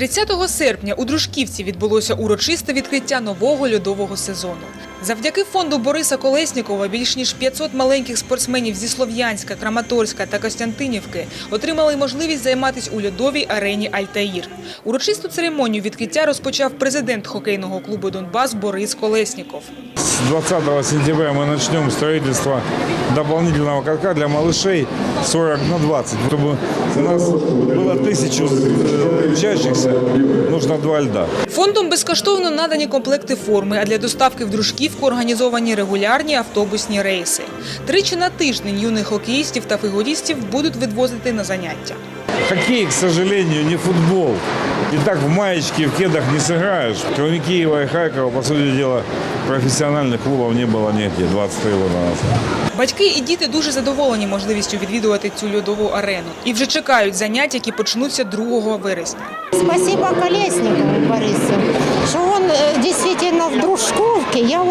30 серпня у Дружківці відбулося урочисте відкриття нового льодового сезону. Завдяки фонду Бориса Колеснікова більш ніж 500 маленьких спортсменів зі Слов'янська, Краматорська та Костянтинівки отримали можливість займатися у льодовій арені Альтаїр. Урочисту церемонію відкриття розпочав президент хокейного клубу Донбас Борис Колесніков. С 20 сентября мы начнем строительство дополнительного катка для малышей 40 на 20. Чтобы у нас было тысячу э, учащихся, нужно два льда. Фондом безкоштовно надані комплекти форми, а для доставки в дружківку організовані регулярні автобусні рейси. Тричі на тиждень юних хокеїстів та фігурістів будуть відвозити на заняття. Хоккей, к сожалению, не футбол. И так в маечке, в кедах не сыграешь. Кроме Киева и Харькова, по сути дела, профессиональных клубов не было нигде 23 года назад. Батьки і діти дуже задоволені можливістю відвідувати цю льодову арену і вже чекають занять, які почнуться 2 вересня. Спасибо Колесникову Борису,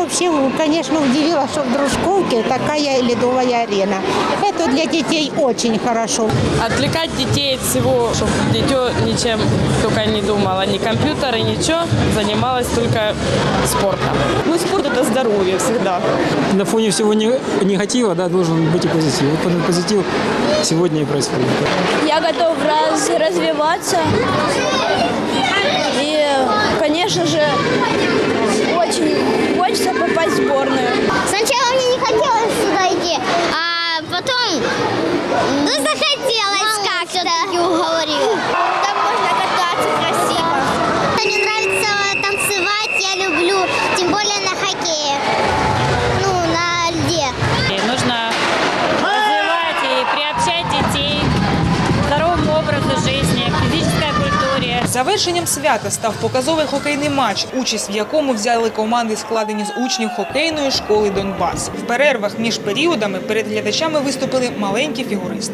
Вообще, конечно, удивила, что в Дружковке такая ледовая арена. Это для детей очень хорошо. отвлекать детей от всего, чтобы дитё ничем только не думало, ни компьютера, ничего, занималась только спортом. Ну, спорт это здоровье всегда. на фоне всего не- негатива да, должен быть и позитив. Вот этот позитив сегодня и происходит. Я готов раз, развиваться. И, конечно же, ну, Завершенням свята став показовий хокейний матч, участь в якому взяли команди, складені з учнів хокейної школи Донбас. В перервах між періодами перед глядачами виступили маленькі фігуристи.